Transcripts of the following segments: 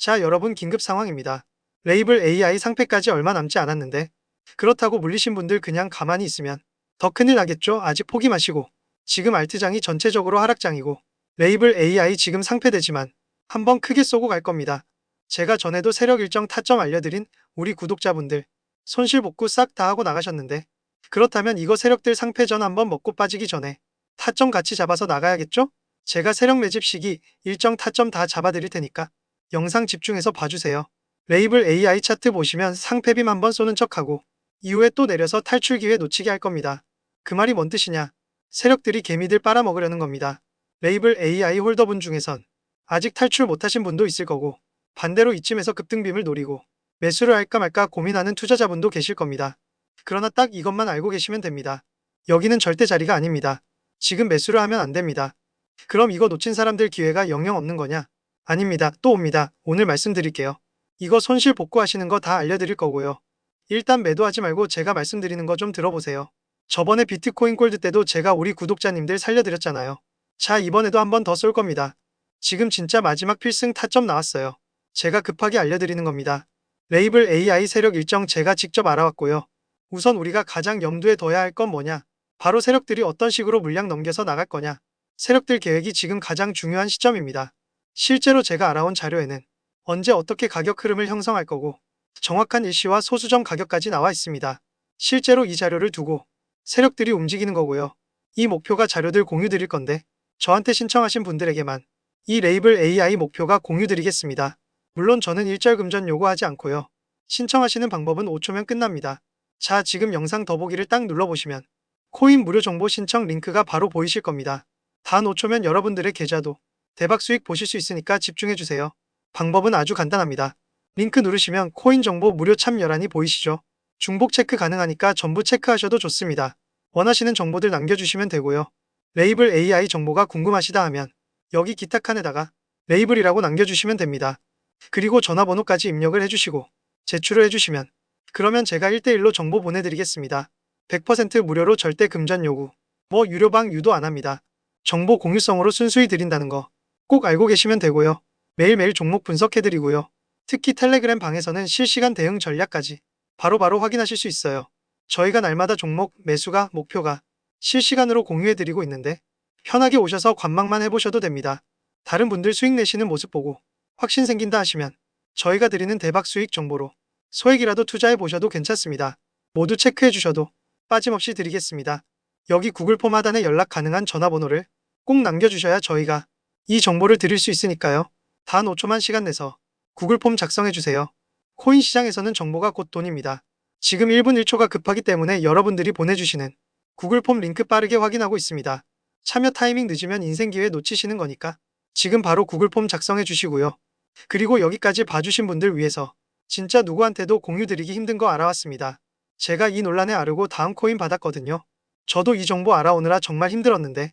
자, 여러분 긴급 상황입니다. 레이블 AI 상패까지 얼마 남지 않았는데 그렇다고 물리신 분들 그냥 가만히 있으면 더 큰일 나겠죠? 아직 포기 마시고 지금 알트장이 전체적으로 하락장이고 레이블 AI 지금 상패되지만 한번 크게 쏘고 갈 겁니다. 제가 전에도 세력 일정 타점 알려드린 우리 구독자분들 손실 복구 싹 다 하고 나가셨는데 그렇다면 이거 세력들 상패전 한번 먹고 빠지기 전에 타점 같이 잡아서 나가야겠죠? 제가 세력 매집 시기 일정 타점 다 잡아드릴 테니까 영상 집중해서 봐주세요. 레이블 AI 차트 보시면 상패빔 한번 쏘는 척하고 이후에 또 내려서 탈출 기회 놓치게 할 겁니다. 그 말이 뭔 뜻이냐? 세력들이 개미들 빨아먹으려는 겁니다. 레이블 AI 홀더분 중에선 아직 탈출 못하신 분도 있을 거고 반대로 이쯤에서 급등빔을 노리고 매수를 할까 말까 고민하는 투자자분도 계실 겁니다. 그러나 딱 이것만 알고 계시면 됩니다. 여기는 절대 자리가 아닙니다. 지금 매수를 하면 안 됩니다. 그럼 이거 놓친 사람들 기회가 영영 없는 거냐? 아닙니다. 또 옵니다. 오늘 말씀드릴게요. 이거 손실 복구하시는 거 다 알려드릴 거고요. 일단 매도하지 말고 제가 말씀드리는 거 좀 들어보세요. 저번에 비트코인 골드 때도 제가 우리 구독자님들 살려드렸잖아요. 자, 이번에도 한 번 더 쏠 겁니다. 지금 진짜 마지막 필승 타점 나왔어요. 제가 급하게 알려드리는 겁니다. 레이블 AI 세력 일정 제가 직접 알아왔고요. 우선 우리가 가장 염두에 둬야 할 건 뭐냐? 바로 세력들이 어떤 식으로 물량 넘겨서 나갈 거냐? 세력들 계획이 지금 가장 중요한 시점입니다. 실제로 제가 알아온 자료에는 언제 어떻게 가격 흐름을 형성할 거고 정확한 일시와 소수점 가격까지 나와 있습니다. 실제로 이 자료를 두고 세력들이 움직이는 거고요. 이 목표가 자료들 공유 드릴 건데 저한테 신청하신 분들에게만 이 레이블 AI 목표가 공유 드리겠습니다. 물론 저는 일절 금전 요구하지 않고요. 신청하시는 방법은 5초면 끝납니다. 자, 지금 영상 더보기를 딱 눌러보시면 코인 무료 정보 신청 링크가 바로 보이실 겁니다. 단 5초면 여러분들의 계좌도 대박 수익 보실 수 있으니까 집중해주세요. 방법은 아주 간단합니다. 링크 누르시면 코인 정보 무료 참여란이 보이시죠? 중복 체크 가능하니까 전부 체크하셔도 좋습니다. 원하시는 정보들 남겨주시면 되고요. 레이블 AI 정보가 궁금하시다 하면 여기 기타 칸에다가 레이블이라고 남겨주시면 됩니다. 그리고 전화번호까지 입력을 해주시고 제출을 해주시면 그러면 제가 1대1로 정보 보내드리겠습니다. 100% 무료로 절대 금전 요구, 뭐 유료방 유도 안 합니다. 정보 공유성으로 순수히 드린다는 거 꼭 알고 계시면 되고요. 매일매일 종목 분석해드리고요. 특히 텔레그램 방에서는 실시간 대응 전략까지 바로 바로 확인하실 수 있어요. 저희가 날마다 종목, 매수가, 목표가 실시간으로 공유해드리고 있는데 편하게 오셔서 관망만 해보셔도 됩니다. 다른 분들 수익 내시는 모습 보고 확신 생긴다 하시면 저희가 드리는 대박 수익 정보로 소액이라도 투자해 보셔도 괜찮습니다. 모두 체크해 주셔도 빠짐없이 드리겠습니다. 여기 구글 폼 하단에 연락 가능한 전화번호를 꼭 남겨주셔야 저희가 이 정보를 드릴 수 있으니까요. 단 5초만 시간 내서 구글 폼 작성해 주세요. 코인 시장에서는 정보가 곧 돈입니다. 지금 1분 1초가 급하기 때문에 여러분들이 보내주시는 구글 폼 링크 빠르게 확인하고 있습니다. 참여 타이밍 늦으면 인생 기회 놓치시는 거니까 지금 바로 구글 폼 작성해 주시고요. 그리고 여기까지 봐주신 분들 위해서 진짜 누구한테도 공유 드리기 힘든 거 알아왔습니다. 제가 이 논란에 아르고 다음 코인 받았거든요. 저도 이 정보 알아오느라 정말 힘들었는데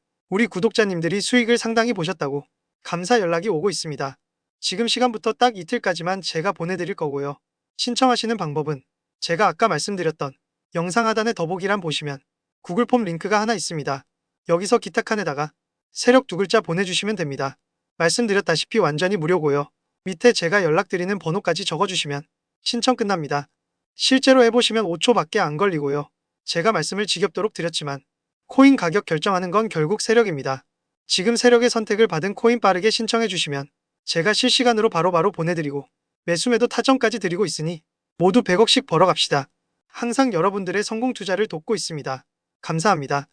우리 구독자님들이 수익을 상당히 보셨다고 감사 연락이 오고 있습니다. 지금 시간부터 딱 이틀까지만 제가 보내드릴 거고요. 신청하시는 방법은 제가 아까 말씀드렸던 영상 하단에 더보기란 보시면 구글 폼 링크가 하나 있습니다. 여기서 기타 칸에다가 세력 두 글자 보내주시면 됩니다. 말씀드렸다시피 완전히 무료고요. 밑에 제가 연락드리는 번호까지 적어주시면 신청 끝납니다. 실제로 해보시면 5초밖에 안 걸리고요. 제가 말씀을 지겹도록 드렸지만 코인 가격 결정하는 건 결국 세력입니다. 지금 세력의 선택을 받은 코인 빠르게 신청해 주시면 제가 실시간으로 바로 바로 보내드리고 매수매도 타점까지 드리고 있으니 모두 100억씩 벌어갑시다. 항상 여러분들의 성공 투자를 돕고 있습니다. 감사합니다.